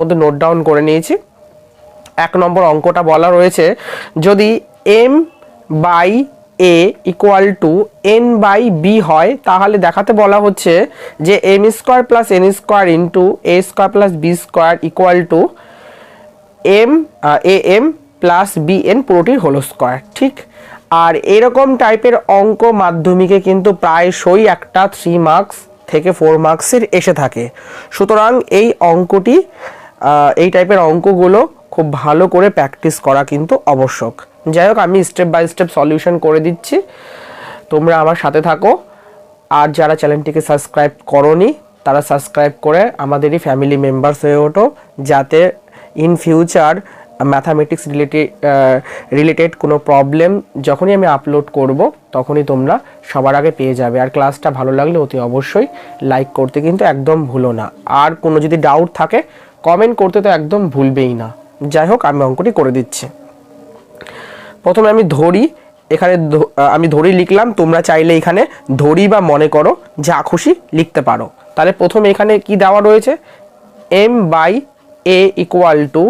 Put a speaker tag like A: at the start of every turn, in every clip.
A: মধ্যে note down করে নিয়েছি। এক নম্বর অঙ্কটা বলা রয়েছে, যদি M by A equal to N by B হয়, তাহলে দেখাতে বলা হচ্ছে যে M square plus N square into A square plus B square equal to M A M plus B N পুরোটির whole square ঠিক? আর এরকম টাইপের অঙ্ক মাধ্যমিকে কিন্তু প্রায়শই একটা থ্রি মার্কস থেকে ফোর মার্কসের এসে থাকে। সুতরাং এই অঙ্কটি এই টাইপের অঙ্কগুলো খুব ভালো করে প্র্যাকটিস করা কিন্তু আবশ্যক। যাই হোক, আমি স্টেপ বাই স্টেপ সলিউশন করে দিচ্ছি। তোমরা আমার সাথে থাকো। আর যারা চ্যানেলটিকে সাবস্ক্রাইব করনি, তারা সাবস্ক্রাইব করে আমাদেরই ফ্যামিলি মেম্বার্স হয়ে ওঠো, যাতে in future mathematics related related কোনো প্রবলেম যখনই আমি আপলোড করব, তখনই তোমরা সবার আগে পেয়ে যাবে। আর ক্লাসটা ভালো লাগলে অতি অবশ্যই লাইক করতে কিন্তু একদম ভুলো না। আর কোনো যদি ডাউট থাকে কমেন্ট করতে তো একদম ভুলবেই না। যাই হোক, আমি অঙ্কটি করে দিচ্ছি। প্রথমে আমি ধরি, এখানে আমি ধরি লিখলাম, তোমরা চাইলে এখানে ধরি বা মনে করো, যা খুশি লিখতে পারো। তাহলে প্রথমে এখানে কি দেওয়া রয়েছে? M by A equal to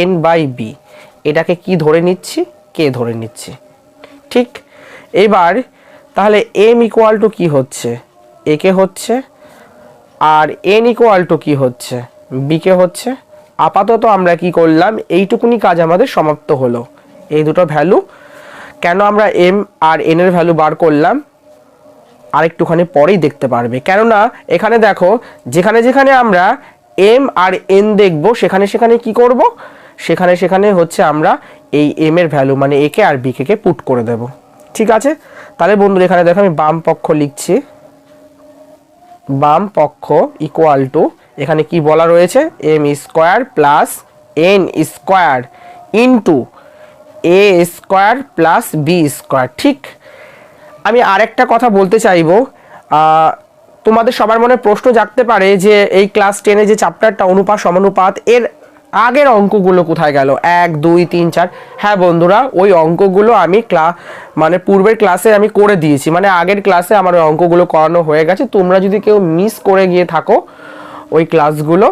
A: N by B এটাকে কি ধরে নিচ্ছি? কে ধরে নিচ্ছি। ঠিক? এবার, তাহলে এম ইকুয়াল টু কি হচ্ছে? এ কে হচ্ছে? আর এন ইকুয়াল টু কি হচ্ছে? বি কে হচ্ছে, আপাতত আমরা কি করলাম, এইটুকুনি কাজ আমাদের সমাপ্ত হলো। এই দুটো ভ্যালু, কেন আমরা এম আর এন এর ভ্যালু বার করলাম, আরেকটুখানি পরেই দেখতে পারবে। কেননা, এখানে দেখো, যেখানে যেখানে আমরা এম আর এন দেখব, সেখানে সেখানে কি করব? সেখানে সেখানে হচ্ছে আমরা এই এম এর ভ্যালু মানে একে আর বি কে পুট করে দেব। ঠিক আছে? তাহলে বন্ধুরা, এখানে দেখো আমি বাম পক্ষ লিখছি। বাম পক্ষ ইকুয়াল টু এখানে কি বলা রয়েছে? M square plus N square into A square plus B square ঠিক? আমি আরেকটা কথা বলতে চাইব। তোমাদের সবার মনে প্রশ্ন জাগতে পারে যে এই ক্লাস টেনে যে চ্যাপ্টারটা অনুপাত, সমানুপাত, এর আগের অঙ্কগুলো কোথায় গেল? এক, দুই, তিন, চার। হ্যাঁ বন্ধুরা, ওই অঙ্কগুলো আমি ক্লা মানে পূর্বের ক্লাসে আমি করে দিয়েছি। মানে আগের ক্লাসে আমার ওই অঙ্কগুলো করানো হয়ে গেছে। তোমরা যদি কেউ মিস করে গিয়ে থাকো ওই ক্লাসগুলো,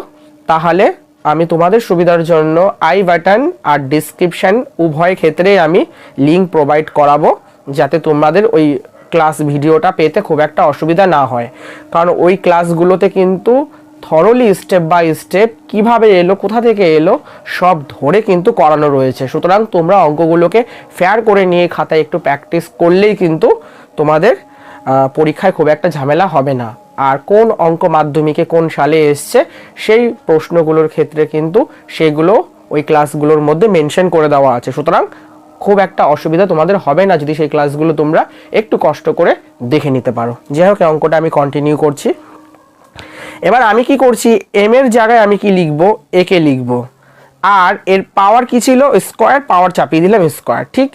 A: তাহলে আমি তোমাদের সুবিধার জন্য আই বাটন আর ডিসক্রিপশন উভয় ক্ষেত্রেই আমি লিঙ্ক প্রোভাইড করাবো, যাতে তোমাদের ওই ক্লাস ভিডিওটা পেতে খুব একটা অসুবিধা না হয়। কারণ ওই ক্লাসগুলোতে কিন্তু থরলি স্টেপ বাই স্টেপ কীভাবে এলো, কোথা থেকে এলো, সব ধরে কিন্তু করানো রয়েছে। সুতরাং তোমরা অঙ্কগুলোকে ফেয়ার করে নিয়ে খাতায় একটু প্র্যাকটিস করলেই কিন্তু তোমাদের পরীক্ষায় খুব একটা ঝামেলা হবে না। আর কোন অঙ্ক মাধ্যমিকে কোন সালে এসছে, সেই প্রশ্নগুলোর ক্ষেত্রে কিন্তু সেগুলো ওই ক্লাসগুলোর মধ্যে মেনশন করে দেওয়া আছে। সুতরাং খুব একটা অসুবিধা তোমাদের হবে না যদি সেই ক্লাসগুলো তোমরা একটু কষ্ট করে দেখে নিতে পারো। যাই হোক অঙ্কটা আমি কন্টিনিউ করছি। এবার আমি কি করছি? এম এর জায়গায় আমি কি লিখব? একে লিখব। আর এর পাওয়ার কি ছিল? স্কোয়ার পাওয়ার চাপিয়ে দিলাম স্কোয়ার ঠিক?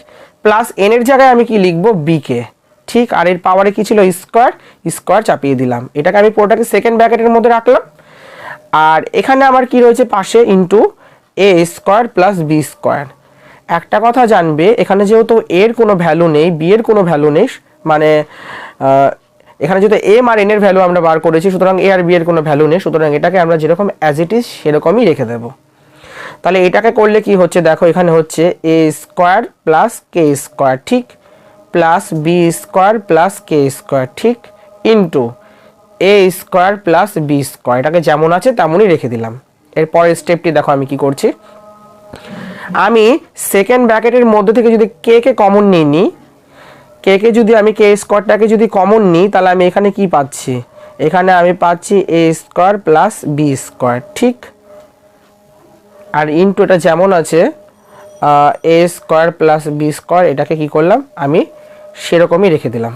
A: প্লাস এন এর জায়গায় আমি কি লিখব? B K. ঠিক আর এর পাওয়ারে কি ছিল? স্কোয়ার স্কোয়ার চাপিয়ে দিলাম। এটাকে আমি পুরোটাকে সেকেন্ড ব্র্যাকেটের মধ্যে রাখলাম। আর এখানে আমার কি রয়েছে? পাশে into A square plus B square একটা কথা জানবে, এখানে যেহেতু এর কোনো ভ্যালু নেই বি এর কোনো ভ্যালু নেই মানে এখানে যেহেতু এম আর এন এর ভ্যালু আমরা বার করেছি, সুতরাং এ আর বি এর কোনো ভ্যালু নেই, সুতরাং এটাকে আমরা যেরকম অ্যাজ ইট ইজ সেরকমই রেখে দেবো। তাহলে এটাকে করলে কি হচ্ছে? দেখো, এখানে হচ্ছে A square plus K square ঠিক? Plus B square plus K square ঠিক? Into A square plus B square এটাকে যেমন আছে তেমনই রেখে দিলাম। এরপরের স্টেপটি দেখো আমি কি করছি। আমি সেকেন্ড ব্র্যাকেটের মধ্যে থেকে যদি কে কে কমন নিই নিই কে কে যদি আমি কে স্কোয়ারটাকে যদি কমন নিই, তাহলে আমি এখানে কি পাচ্ছি? এখানে আমি পাচ্ছি A square plus B square ঠিক? আর ইনটু এটা যেমন আছে A square plus B square এটাকে কি করলাম? আমি সেরকমই রেখে দিলাম।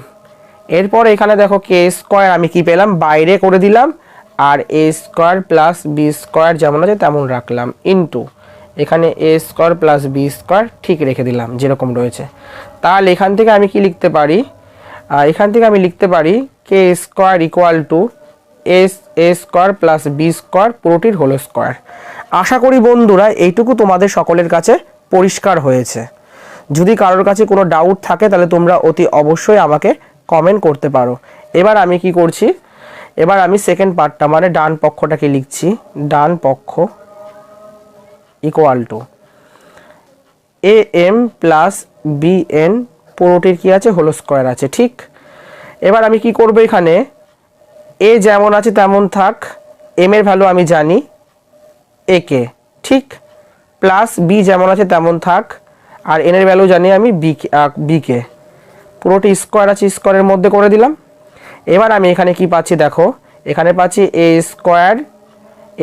A: এরপর এখানে দেখো কে স্কোয়ার আমি কি পেলাম? বাইরে করে দিলাম। আর A square plus B square যেমন আছে তেমন রাখলাম। ইনটু এখানে A square plus B square ঠিক রেখে দিলাম, যেরকম রয়েছে। তাহলে এখান থেকে আমি কি লিখতে পারি? এখান থেকে আমি লিখতে পারি K square equal to S A square plus B square পুরোটির whole square আশা করি বন্ধুরা, এইটুকু তোমাদের সকলের কাছে পরিষ্কার হয়েছে। যদি কারোর কাছে কোনো ডাউট থাকে, তাহলে তোমরা অতি অবশ্যই আমাকে কমেন্ট করতে পারো। এবার আমি কি করছি? এবার আমি সেকেন্ড পার্টটা মানে ডান পক্ষটাকে লিখছি। ডান পক্ষ equal to A M plus B N পুরোটির কী আছে? হোল স্কোয়ার আছে, ঠিক? এবার আমি কি করব এখানে? এ যেমন আছে তেমন থাক এম এর ভ্যালু আমি জানি এ কে ঠিক? প্লাস বি যেমন আছে তেমন থাক আর এনের ভ্যালু জানি আমি বি বিকে পুরোটি স্কোয়ার আছে স্কোয়ারের মধ্যে করে দিলাম। এবার আমি এখানে কি পাচ্ছি দেখো? এখানে পাচ্ছি A square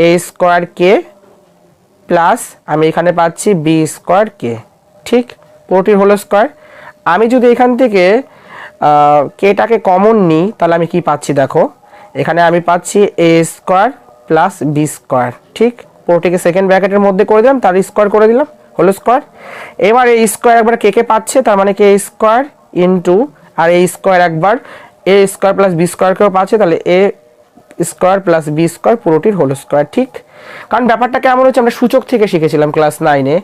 A: A square K plus আমি এখানে পাচ্ছি বি স্কোয়ার কে ঠিক? পুরোটির হলো স্কোয়ার আমি যদি এখান থেকে কেটাকে কমন নিই, তাহলে আমি কি পাচ্ছি দেখো? এখানে আমি পাচ্ছি A square plus B square ঠিক? পুরোটিকে সেকেন্ড ব্র্যাকেটের মধ্যে করে দিলাম, তার স্কোয়ার করে দিলাম। হলো স্কোয়ার এবার এই স্কোয়ার একবার কে কে পাচ্ছে? তার মানে কে স্কোয়ার ইন্টু আর এই স্কোয়ার একবার এ স্কোয়ার প্লাস বি স্কোয়ারকেও পাচ্ছে? তাহলে A square plus B square পুরোটির whole square ঠিক? কারণ ব্যাপারটা কেমন হচ্ছে? আমরা সূচক থেকে শিখেছিলাম ক্লাস নাইনে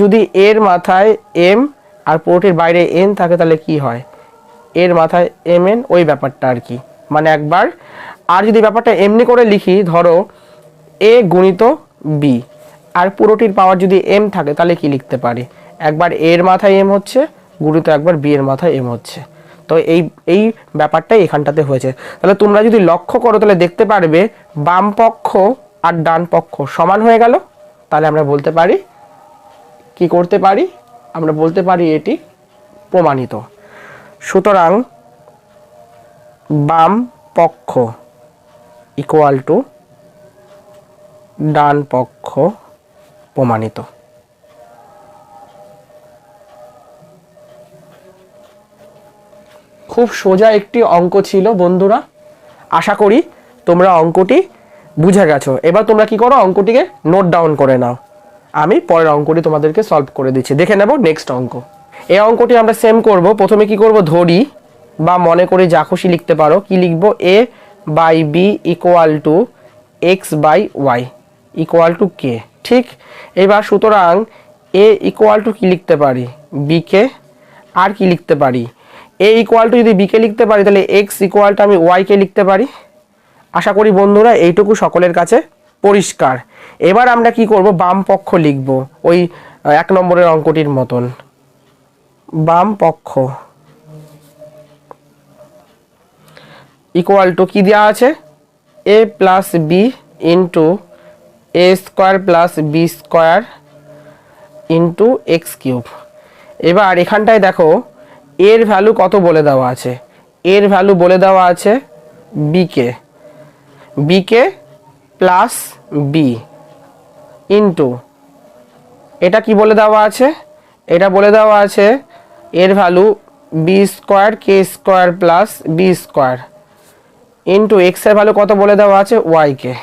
A: যদি এর মাথায় এম আর পুরোটির বাইরে এন থাকে, তাহলে কি হয়? এর মাথায় এম এন ওই ব্যাপারটা আর কি। মানে একবার, আর যদি ব্যাপারটা এমনি করে লিখি, ধরো এ গুণিত বি আর পুরোটির পাওয়ার যদি এম থাকে, তাহলে কি লিখতে পারি? একবার এর মাথায় এম হচ্ছে গুণিত একবার বি এর মাথায় এম হচ্ছে। তো এই এই ব্যাপারটাই এখানটাতে হয়েছে। তাহলে তোমরা যদি লক্ষ্য করো, তাহলে দেখতে পারবে, বাম পক্ষ আর ডান পক্ষ সমান হয়ে গেল। তাহলে আমরা বলতে পারি, কি করতে পারি? আমরা বলতে পারি এটি প্রমাণিত। সুতরাং, বাম পক্ষ ইকুয়াল টু ডান পক্ষ প্রমাণিত খুব সোজা একটি অঙ্ক ছিল বন্ধুরা। আশা করি তোমরা অঙ্কটি বুঝে গেছো। এবার তোমরা কি করো, অঙ্কটিকে নোট ডাউন করে নাও। আমি পরের অঙ্কটি তোমাদেরকে সলভ করে দিচ্ছি। দেখে নেব নেক্সট অঙ্ক। এই অঙ্কটি আমরা সেম করব। প্রথমে কি করব, ধরি বা মনে করে যা খুশি লিখতে পারো। কি লিখব? A by B equal to X by Y equal to K ঠিক? এবার সুতরাং এ ইকুয়াল টু কি লিখতে পারি? বিকে আর কি লিখতে পারি? এ ইকুয়াল টু যদি বিকে লিখতে পারি, তাহলে এক্স ইকুয়াল আমি ওয়াইকে লিখতে পারি? আশা করি বন্ধুরা, এইটুকু সকলের কাছে পরিষ্কার। এবার আমরা কি করব? বাম পক্ষ লিখব, ওই এক নম্বরের অঙ্কটির মতন। বাম পক্ষ ইকুয়াল টু কি দেওয়া আছে? A plus B into A square plus B square into X cube এবার এখানটায় দেখো, এর ভ্যালু কত বলে দেওয়া আছে? এর ভ্যালু বলে দেওয়া আছে B K B K plus B into এটা কি বলে দেওয়া আছে? এটা বলে দেওয়া আছে এর value B square K square plus B square into এক্সের ভ্যালু কত বলে দেওয়া আছে? ওয়াইকে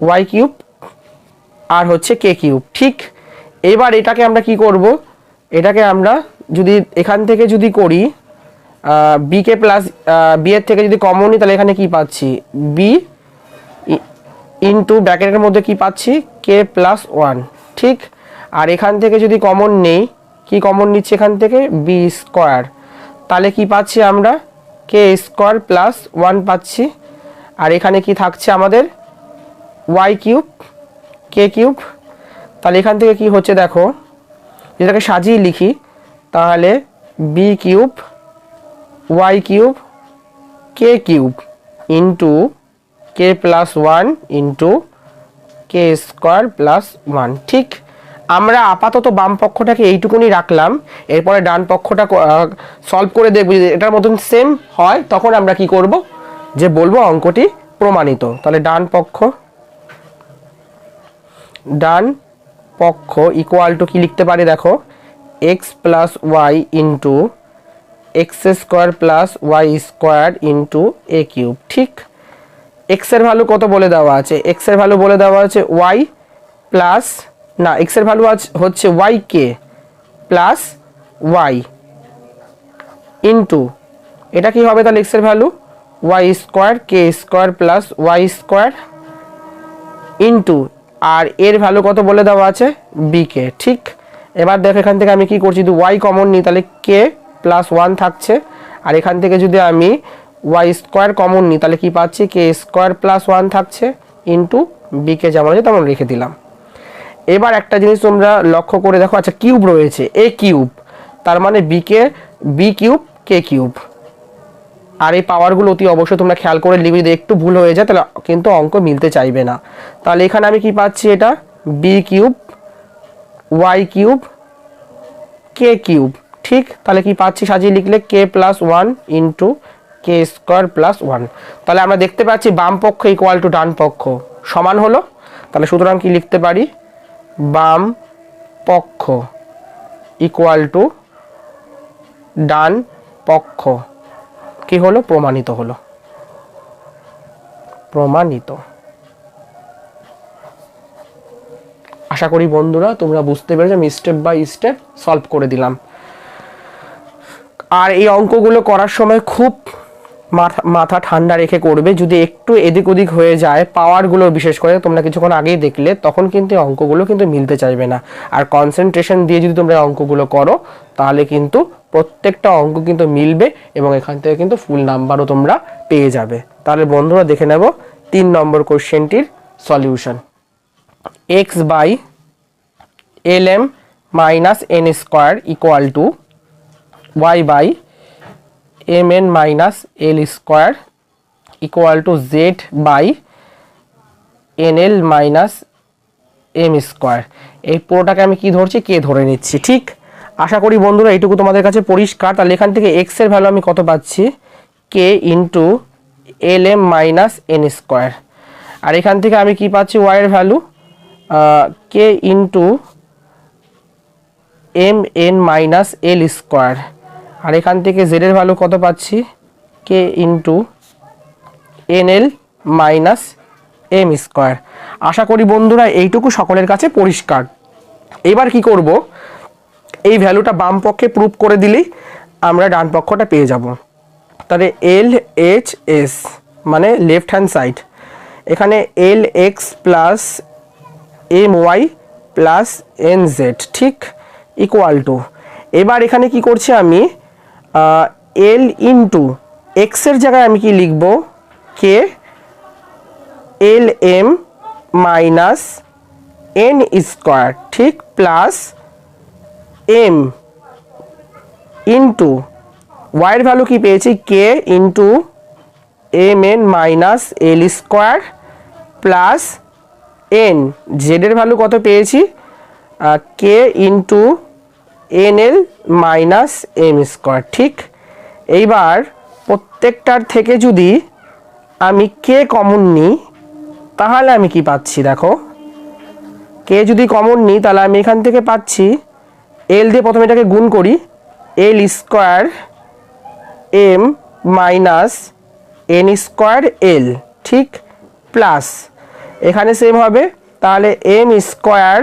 A: ওয়াই কিউব আর হচ্ছে কে কিউব ঠিক, এবার এটাকে আমরা কি করব? এটাকে আমরা যদি এখান থেকে যদি করি বি কে প্লাস বি এর থেকে যদি কমন নিই, তাহলে এখানে কি পাচ্ছি? বি ইন্টু ব্র্যাকেটের মধ্যে কি পাচ্ছি? কে প্লাস ওয়ান ঠিক, আর এখান থেকে যদি কমন নেই, কি কমন নিচ্ছে এখান থেকে? বি স্কোয়ার তাহলে কি পাচ্ছি আমরা? কে স্কোয়ার প্লাস ওয়ান পাচ্ছি। আর এখানে কি থাকছে আমাদের? ওয়াই কিউব কে কিউব তাহলে এখান থেকে কি হচ্ছে দেখো যেটাকে সাজিয়ে লিখি, তাহলে B cube Y cube K cube into K plus one into K square plus one ঠিক, আমরা আপাতত বাম পক্ষটাকে এইটুকুনি রাখলাম, এরপরে ডান পক্ষটা সলভ করে দেখব যদি এটার মতন সেম হয়, তখন আমরা কি করব? যে বলব অঙ্কটি প্রমাণিত। তাহলে ডান পক্ষ ডান পক্ষ ইকুয়াল টু কি লিখতে পারি দেখো? X plus Y into X square plus Y square into A cube ঠিক? এক্সের ভ্যালু কত বলে দেওয়া আছে? এক্সের ভ্যালু বলে দেওয়া আছে ওয়াই প্লাস না এক্সের ভ্যালু হচ্ছে Y K plus Y into এটা কি হবে তাহলে এক্সের value Y square K square plus Y square into আর এর ভ্যালু কত বলে দেওয়া আছে? বি কে ঠিক? এবার দেখো এখান থেকে আমি কি করছি? যদি ওয়াই কমন নিই, তাহলে কে প্লাস ওয়ান থাকছে। আর এখান থেকে যদি আমি ওয়াই স্কোয়ার কমন নিই, তাহলে কি পাচ্ছি? কে স্কোয়ার প্লাস ওয়ান থাকছে ইন্টু বিকে যেমন আছে তেমন রেখে দিলাম। এবার একটা জিনিস তোমরা লক্ষ্য করে দেখো। আচ্ছা কিউব রয়েছে এ কিউব তার মানে B K B cube K cube আর এই পাওয়ারগুলো অতি অবশ্যই তোমরা খেয়াল করে লিখবে। যদি একটু ভুল হয়ে যায়, তাহলে কিন্তু অঙ্ক মিলতে চাইবে না। তাহলে এখানে আমি কি পাচ্ছি এটা? B cube Y cube K cube ঠিক? তাহলে কি পাচ্ছি? সাজিয়ে লিখলে K plus one into K square plus one তাহলে আমরা দেখতে পাচ্ছি বাম পক্ষ ইকুয়াল টু ডান পক্ষ। সমান হলো? তাহলে সুতরাং কি লিখতে পারি? বাম পক্ষ ইকুয়াল টু ডান পক্ষ। কি হলো? প্রমাণিত হলো। প্রমাণিত। আশা করি বন্ধুরা তোমরা বুঝতে পেরেছ, আমি স্টেপ বাই স্টেপ সলভ করে দিলাম। আর এই অঙ্কগুলো করার সময় খুব মাথা মাথা ঠান্ডা রেখে করবে। যদি একটু এদিক ওদিক হয়ে যায় পাওয়ারগুলো বিশেষ করে তোমরা কিছুক্ষণ আগেই দেখলে, তখন কিন্তু অঙ্কগুলো কিন্তু মিলতে চাইবে না। আর কনসেন্ট্রেশন দিয়ে যদি তোমরা অঙ্কগুলো করো, তাহলে কিন্তু প্রত্যেকটা অঙ্ক কিন্তু মিলবে এবং এখান থেকে কিন্তু ফুল নাম্বারও তোমরা পেয়ে যাবে। তাহলে বন্ধুরা দেখে নেব তিন নম্বর কোশ্চেনটির solution. X by L M minus N square equal to Y by M N minus L square equal to Z by N L minus M square এই পুরোটাকে আমি কি ধরছি? কে ধরে নিচ্ছি, ঠিক? আশা করি বন্ধুরা এইটুকু তোমাদের কাছে পরিষ্কার। তাহলে এখান থেকে এক্সের ভ্যালু আমি কত পাচ্ছি? K into L M minus N square আর এখান থেকে আমি কি পাচ্ছি? ওয়াই এর value K into M N minus L square আর এখান থেকে জেডের ভ্যালু কত পাচ্ছি? K into N L minus M square আশা করি বন্ধুরা এইটুকু সকলের কাছে পরিষ্কার। এবার কি করব? এই ভ্যালুটা বাম পক্ষে প্রুভ করে দিলেই আমরা ডান পক্ষটা পেয়ে যাব। তাহলে এল এইচ এস মানে লেফট হ্যান্ড সাইড এখানে L X plus M Y plus N Z ঠিক? ইকুয়াল টু এবার এখানে কি করছি আমি? এল ইন্টু এক্সের জায়গায় আমি কি লিখব? K L M minus N square ঠিক? প্লাস এম ইন্টু ওয়াইয়ের ভ্যালু কি পেয়েছি? K into M N minus L square plus N জেডের value কত পেয়েছি? K into N L minus M square ঠিক? এইবার প্রত্যেকটার থেকে যদি আমি কে কমন নিই, তাহলে আমি কি পাচ্ছি দেখো? কে যদি কমন নিই, তাহলে আমি এখান থেকে পাচ্ছি এল দিয়ে প্রথমে এটাকে গুণ করি L square M minus N square L ঠিক? প্লাস এখানে সেম হবে, তাহলে M square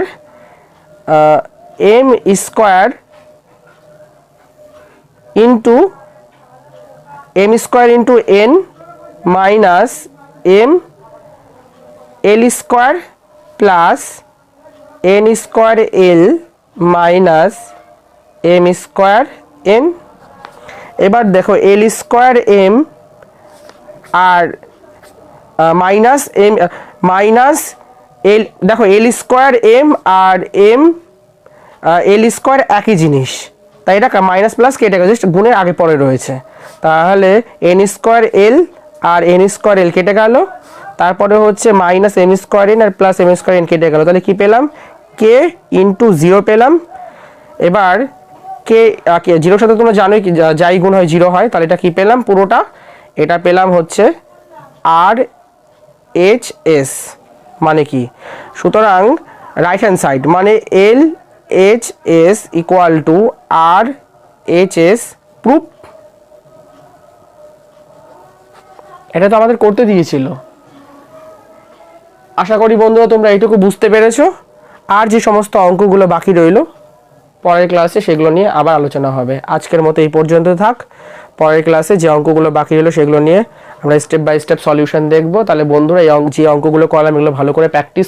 A: M square into M square into N minus M L square plus N square L minus M square N. এবার দেখো এল স্কোয়ার এম আর minus M, minus এল, দেখো এল square M আর M L square একই জিনিস। তাই এটা minus plus কেটে গেছে, জাস্ট গুণের আগে পরে রয়েছে। তাহলে এন স্কোয়ার এল আর এন স্কোয়ার এল কেটে গেল। তারপরে হচ্ছে মাইনাস এম স্কোয়ার এন আর প্লাস এম স্কোয়ার এন কেটে গেল। তাহলে কি পেলাম? কে ইন্টু জিরো পেলাম। এবার কে জিরোর সাথে তোমরা জানোই যাই গুণ হয় জিরো হয়, তাহলে এটা কি পেলাম? পুরোটা। এটা পেলাম হচ্ছে আর এইচ এস মানে কি? সুতরাং রাইট হ্যান্ড সাইড মানে L H S equal to R H S proof এটা তো আমাদের করতে দিয়েছিল। আশা করি বন্ধুরা তোমরা এইটুকু বুঝতে পেরেছ। আর যে সমস্ত অঙ্কগুলো বাকি রইল, পরের ক্লাসে সেগুলো নিয়ে আবার আলোচনা হবে। আজকের মতো এই পর্যন্ত থাক। পরের ক্লাসে যে অঙ্কগুলো বাকি রইল সেগুলো নিয়ে আমরা স্টেপ বাই স্টেপ সলিউশন দেখব। তাহলে বন্ধুরা, এই যে অঙ্কগুলো করলাম, এগুলো ভালো করে প্র্যাকটিস